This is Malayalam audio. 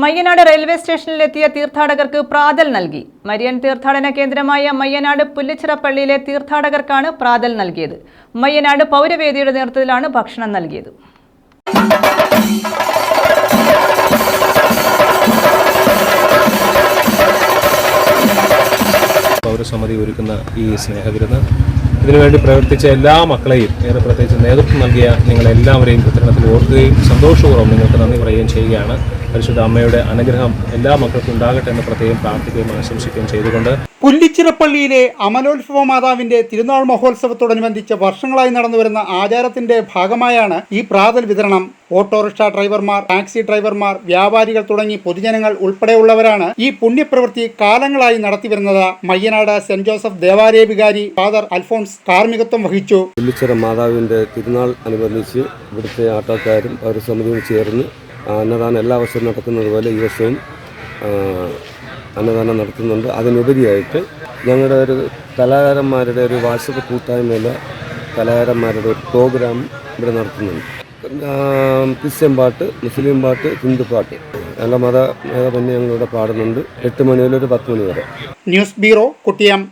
മയ്യനാട് റെയിൽവേ സ്റ്റേഷനിലെത്തിയ തീർത്ഥാടകർക്ക് പ്രാതൽ നൽകി. മരിയൻ തീർത്ഥാടന കേന്ദ്രമായ മയ്യനാട് പുല്ലിച്ചിറ പള്ളിയിലെ തീർത്ഥാടകർക്കാണ് പ്രാതൽ നൽകിയത്. മയ്യനാട് പൗരവേദിയുടെ നേതൃത്വത്തിലാണ് ഭക്ഷണം നൽകിയത്. പൗരസമിതി ഒരുക്കുന്ന ഈ സ്നേഹവിരുന്ന് ഇതിനുവേണ്ടി പ്രവർത്തിച്ച എല്ലാ മക്കളെയും ഏറെ പ്രത്യേകിച്ച് നേതൃത്വം നൽകിയ നിങ്ങളെല്ലാവരെയും കൃത്രിമത്തിൽ ഓർക്കുകയും സന്തോഷപൂർവം നിങ്ങൾക്ക് നന്ദി പറയുകയും ചെയ്യുകയാണ്. പരിശുദ്ധ അമ്മയുടെ അനുഗ്രഹം എല്ലാ മക്കൾക്കും ഉണ്ടാകട്ടെ എന്ന് പ്രത്യേകം പ്രാർത്ഥിക്കുകയും ആശംസിക്കുകയും ചെയ്തുകൊണ്ട് പുല്ലിച്ചിറപ്പള്ളിയിലെ അമലോത്സവ മാതാവിന്റെ തിരുനാൾ മഹോത്സവത്തോടനുബന്ധിച്ച് വർഷങ്ങളായി നടന്നുവരുന്ന ആചാരത്തിന്റെ ഭാഗമായാണ് ഈ പ്രാതൽ വിതരണം. ഓട്ടോറിക്ഷ ഡ്രൈവർമാർ ടാക്സി ഡ്രൈവർമാർ വ്യാപാരികൾ തുടങ്ങി പൊതുജനങ്ങൾ ഉൾപ്പെടെയുള്ളവരാണ് ഈ പുണ്യപ്രവൃത്തി കാലങ്ങളായി നടത്തിവരുന്നത് മയ്യനാട് സെന്റ് ജോസഫ് ദേവാലയ വികാരി ഫാദർ അൽഫോൺസ് കാർമികത്വം വഹിച്ചു. പുല്ലിച്ചിറ മാതാവിന്റെ തിരുനാൾ അനുബന്ധിച്ച് ഇവിടുത്തെ ആട്ടോക്കാരും പൗരസമിതിയും ചേർന്ന് അന്നദാനം എല്ലാ വർഷവും നടക്കുന്നത് പോലെ ഈ വർഷവും അന്നദാനം നടത്തുന്നുണ്ട്. അതിനുപരിയായിട്ട് ഞങ്ങളുടെ ഒരു കലാകാരന്മാരുടെ ഒരു വാർഷിക കൂട്ടായ്മയിൽ കലാകാരന്മാരുടെ ഒരു പ്രോഗ്രാം ഇവിടെ നടത്തുന്നുണ്ട്. ക്രിസ്ത്യൻ പാട്ട് മുസ്ലിം പാട്ട് ഹിന്ദു പാട്ട്. എല്ലാ മത മതപന്യങ്ങളിവിടെ പാടുന്നുണ്ട്. എട്ട് മണി മുതൽ ഒരു പത്ത് മണി വരെ. News bureau കുട്ടിയം.